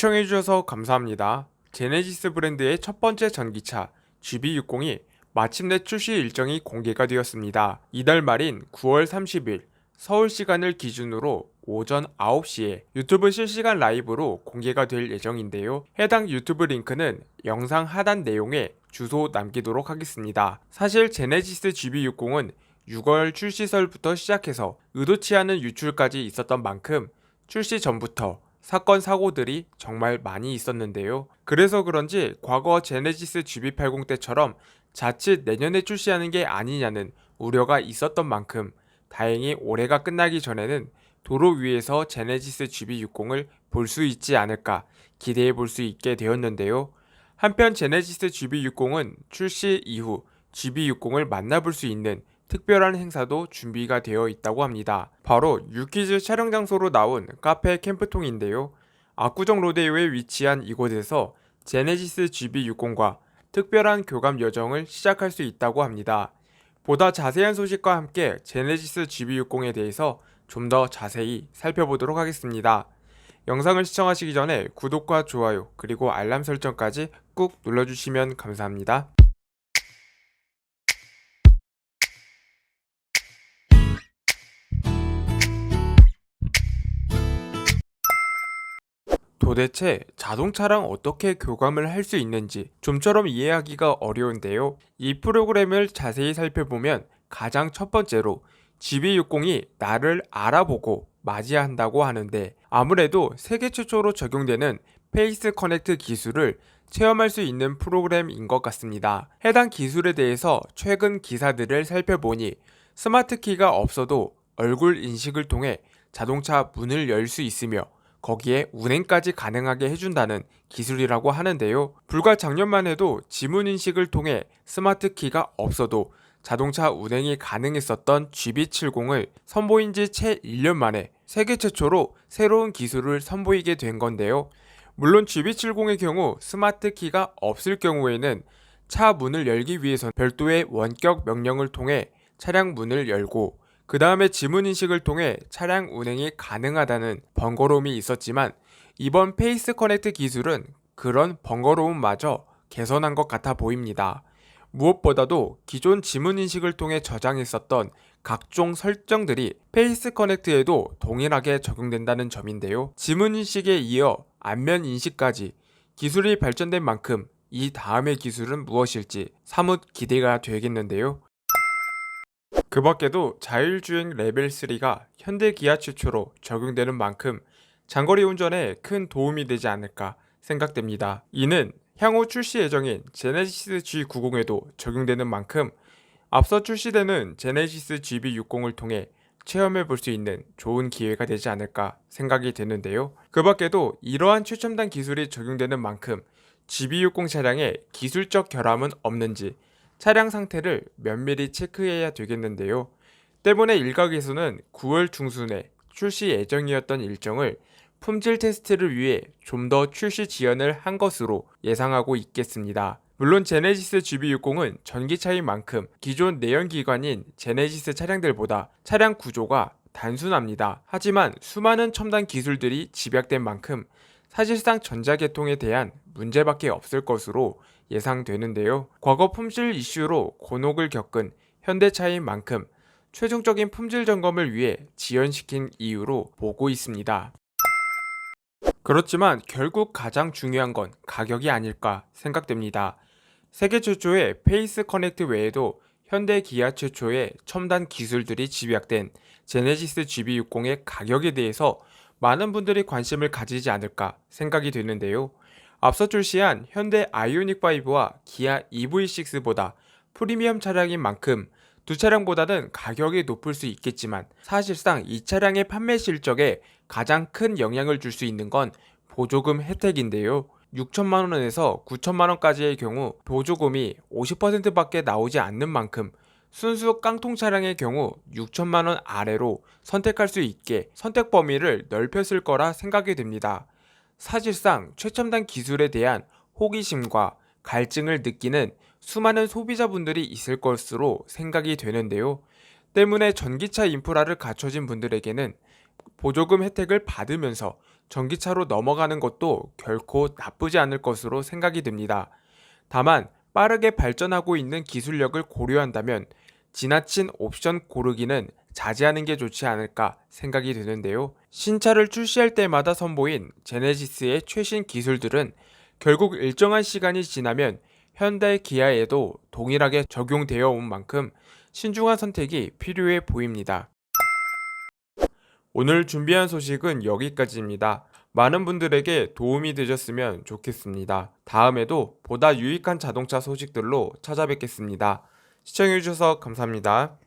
시청해주셔서 감사합니다. 제네시스 브랜드의 첫 번째 전기차 GB60이 마침내 출시 일정이 공개가 되었습니다. 이달 말인 9월 30일 서울 시간을 기준으로 오전 9시에 유튜브 실시간 라이브로 공개가 될 예정인데요. 해당 유튜브 링크는 영상 하단 내용에 주소 남기도록 하겠습니다. 사실 제네시스 GB60은 6월 출시설부터 시작해서 의도치 않은 유출까지 있었던 만큼 출시 전부터 사건 사고들이 정말 많이 있었는데요. 그래서 그런지 과거 제네시스 GB80 때처럼 자칫 내년에 출시하는 게 아니냐는 우려가 있었던 만큼 다행히 올해가 끝나기 전에는 도로 위에서 제네시스 GB60을 볼 수 있지 않을까 기대해 볼 수 있게 되었는데요. 한편 제네시스 GB60은 출시 이후 GB60을 만나볼 수 있는 특별한 행사도 준비가 되어 있다고 합니다. 바로 유키즈 촬영 장소로 나온 카페 캠프통인데요. 압구정 로데오에 위치한 이곳에서 제네시스 GB60과 특별한 교감 여정을 시작할 수 있다고 합니다. 보다 자세한 소식과 함께 제네시스 GB60에 대해서 좀 더 자세히 살펴보도록 하겠습니다. 영상을 시청하시기 전에 구독과 좋아요 그리고 알람 설정까지 꾹 눌러주시면 감사합니다. 도대체 자동차랑 어떻게 교감을 할 수 있는지 좀처럼 이해하기가 어려운데요. 이 프로그램을 자세히 살펴보면 가장 첫 번째로 GB60이 나를 알아보고 맞이한다고 하는데 아무래도 세계 최초로 적용되는 페이스 커넥트 기술을 체험할 수 있는 프로그램인 것 같습니다. 해당 기술에 대해서 최근 기사들을 살펴보니 스마트 키가 없어도 얼굴 인식을 통해 자동차 문을 열 수 있으며 거기에 운행까지 가능하게 해준다는 기술이라고 하는데요. 불과 작년만 해도 지문 인식을 통해 스마트 키가 없어도 자동차 운행이 가능했었던 GB70을 선보인 지 채 1년 만에 세계 최초로 새로운 기술을 선보이게 된 건데요. 물론 GB70의 경우 스마트 키가 없을 경우에는 차 문을 열기 위해선 별도의 원격 명령을 통해 차량 문을 열고 그 다음에 지문 인식을 통해 차량 운행이 가능하다는 번거로움이 있었지만 이번 페이스 커넥트 기술은 그런 번거로움마저 개선한 것 같아 보입니다. 무엇보다도 기존 지문 인식을 통해 저장했었던 각종 설정들이 페이스 커넥트에도 동일하게 적용된다는 점인데요. 지문 인식에 이어 안면 인식까지 기술이 발전된 만큼 이 다음의 기술은 무엇일지 사뭇 기대가 되겠는데요. 그 밖에도 자율주행 레벨 3가 현대 기아 최초로 적용되는 만큼 장거리 운전에 큰 도움이 되지 않을까 생각됩니다. 이는 향후 출시 예정인 제네시스 G90에도 적용되는 만큼 앞서 출시되는 제네시스 GB60을 통해 체험해 볼 수 있는 좋은 기회가 되지 않을까 생각이 되는데요. 그 밖에도 이러한 최첨단 기술이 적용되는 만큼 GB60 차량에 기술적 결함은 없는지 차량 상태를 면밀히 체크해야 되겠는데요. 때문에 일각에서는 9월 중순에 출시 예정이었던 일정을 품질 테스트를 위해 좀 더 출시 지연을 한 것으로 예상하고 있겠습니다. 물론 제네시스 GB60은 전기차인 만큼 기존 내연기관인 제네시스 차량들보다 차량 구조가 단순합니다. 하지만 수많은 첨단 기술들이 집약된 만큼 사실상 전자계통에 대한 문제밖에 없을 것으로 예상되는데요. 과거 품질 이슈로 곤혹을 겪은 현대차인 만큼 최종적인 품질 점검을 위해 지연시킨 이유로 보고 있습니다. 그렇지만 결국 가장 중요한 건 가격이 아닐까 생각됩니다. 세계 최초의 페이스 커넥트 외에도 현대 기아 최초의 첨단 기술들이 집약된 제네시스 GB60의 가격에 대해서 많은 분들이 관심을 가지지 않을까 생각이 되는데요. 앞서 출시한 현대 아이오닉 5와 기아 EV6보다 프리미엄 차량인 만큼 두 차량보다는 가격이 높을 수 있겠지만 사실상 이 차량의 판매 실적에 가장 큰 영향을 줄 수 있는 건 보조금 혜택인데요. 6천만 원에서 9천만 원까지의 경우 보조금이 50%밖에 나오지 않는 만큼 순수 깡통 차량의 경우 6천만 원 아래로 선택할 수 있게 선택 범위를 넓혔을 거라 생각이 됩니다. 사실상 최첨단 기술에 대한 호기심과 갈증을 느끼는 수많은 소비자분들이 있을 것으로 생각이 되는데요. 때문에 전기차 인프라를 갖춰진 분들에게는 보조금 혜택을 받으면서 전기차로 넘어가는 것도 결코 나쁘지 않을 것으로 생각이 듭니다. 다만 빠르게 발전하고 있는 기술력을 고려한다면 지나친 옵션 고르기는 자제하는 게 좋지 않을까 생각이 드는데요. 신차를 출시할 때마다 선보인 제네시스의 최신 기술들은 결국 일정한 시간이 지나면 현대 기아에도 동일하게 적용되어 온 만큼 신중한 선택이 필요해 보입니다. 오늘 준비한 소식은 여기까지입니다. 많은 분들에게 도움이 되셨으면 좋겠습니다. 다음에도 보다 유익한 자동차 소식들로 찾아뵙겠습니다. 시청해주셔서 감사합니다.